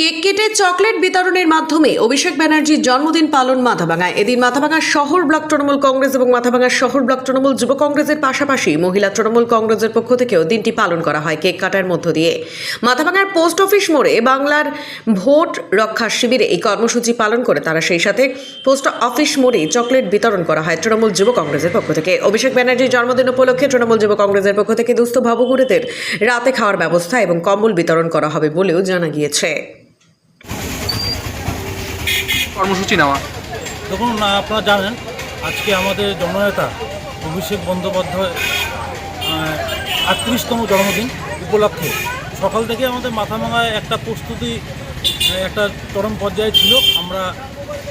Cake কেটে chocolate বিতরণের মাধ্যমে অভিষেক ব্যানার্জির জন্মদিন পালন মাথাভাঙায়। এদিন মাথাভাঙা শহর ব্লক তৃণমূল কংগ্রেস এবং মাথাভাঙা শহর ব্লক তৃণমূল যুব কংগ্রেসের পাশাপাশি মহিলা তৃণমূল কংগ্রেসের পক্ষ থেকেও দিনটি পালন করা হয় কেক কাটার মধ্য দিয়ে। মাথাভাঙার পোস্ট অফিস মোড়ে বাংলার ভোট রক্ষা শিবিরে এই কর্মসূচি পালন করে তারা সেই সাথে পোস্ট অফিস মোড়ে চকলেট বিতরণ করা হয় তৃণমূল যুব কংগ্রেসের পক্ষ থেকে। অভিষেক ব্যানার্জির জন্মদিন উপলক্ষে তৃণমূল যুব কংগ্রেসের পক্ষ থেকে দুস্থ ভবঘুরেদের রাতে খাওয়ার ব্যবস্থা এবং কম্বল বিতরণ করা হবে বলেও জানা গিয়েছে। কর্মসূচি নেওয়া? দেখুন, না, আপনারা জানেন, আজকে আমাদের জননেতা অভিষেক বন্দ্যোপাধ্যায় আটত্রিশতম জন্মদিন উপলক্ষে। সকাল থেকে আমাদের মাথাভাঙায় একটা প্রস্তুতি একটা চরম পর্যায়ে ছিল। আমরা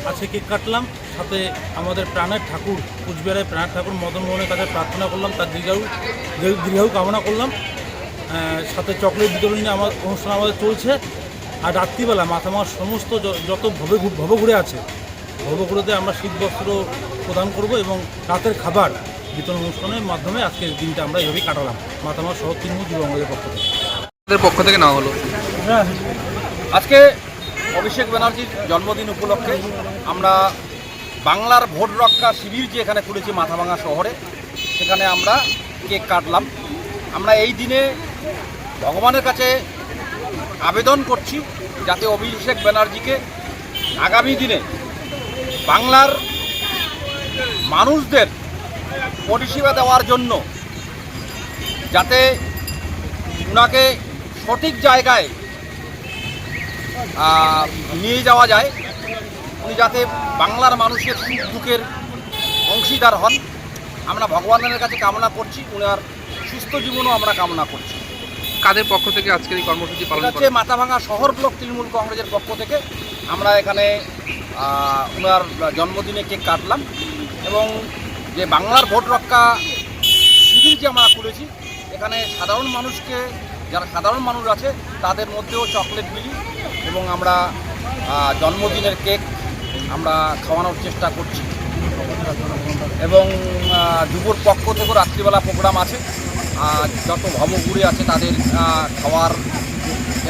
আজকে কেক কাটলাম, সাথে আমাদের প্রাণের ঠাকুর, কুচবিহারের প্রাণের ঠাকুর মদন মোহনের কাছে প্রার্থনা করলাম, তার দীর্ঘ- দীর্ঘায়ু কামনা করলাম। সাথে চকলেট বিতরণ আমার অনুষ্ঠান আমাদের চলছে। আর রাত্রিবেলা মাথা মাথামার সমস্ত যত ভবে ভবঘুরে আছে ভবঘুরেতে আমরা শীত বস্ত্র প্রদান করব এবং রাতের খাবার বিতরণ অনুষ্ঠানের মাধ্যমে আজকের দিনটা আমরা এভাবেই কাটালাম। মাথা মাথামার শহর তৃণমূল যুব কংগ্রেসের পক্ষ থেকে। তাদের পক্ষ থেকে নেওয়া হলো। আজকে অভিষেক ব্যানার্জির জন্মদিন উপলক্ষে আমরা বাংলার ভোট রক্ষা শিবির যে এখানে খুলেছি মাথাভাঙা শহরে সেখানে আমরা কেক কাটলাম। আমরা এই দিনে ভগবানের কাছে আবেদন করছি যাতে অভিষেক ব্যানার্জিকে আগামী দিনে বাংলার মানুষদের পরিষেবা দেওয়ার জন্য যাতে ওনাকে সঠিক জায়গায় নিয়ে যাওয়া যায়, উনি যাতে বাংলার মানুষের সুখ দুঃখের অংশীদার হন। আমরা ভগবানের কাছে কামনা করছি, উনার সুস্থ জীবনও আমরা কামনা করছি। কাদের পক্ষ থেকে আজকের এই কর্মসূচি পালন হচ্ছে মাথাভাঙা শহর ব্লক তৃণমূল কংগ্রেসের পক্ষ থেকে। আমরা এখানে ওনার জন্মদিনে কেক কাটলাম এবং যে বাংলার ভোট রক্ষা শিবির যে আমরা খুলেছি এখানে সাধারণ মানুষকে যারা সাধারণ মানুষ আছে তাদের মধ্যেও চকলেট বিলি এবং আমরা জন্মদিনের কেক আমরা খাওয়ানোর চেষ্টা করছি। এবং যুবর পক্ষ থেকেও রাত্রিবেলা প্রোগ্রাম আছে। যত ভবঘুরে আছে তাদের খাওয়ার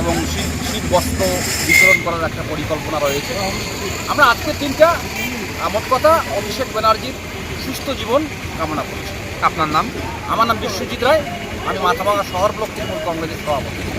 এবং শীত শীত বস্ত্র বিতরণ করার একটা পরিকল্পনা রয়েছে। আমরা আজকের দিনটা আমার কথা অভিষেক ব্যানার্জির সুস্থ জীবন কামনা করছি। আপনার নাম? আমার নাম বিশ্বজিৎ রায়। আমি মাথাভাঙা শহর ব্লক তৃণমূল কংগ্রেসের সভাপতি।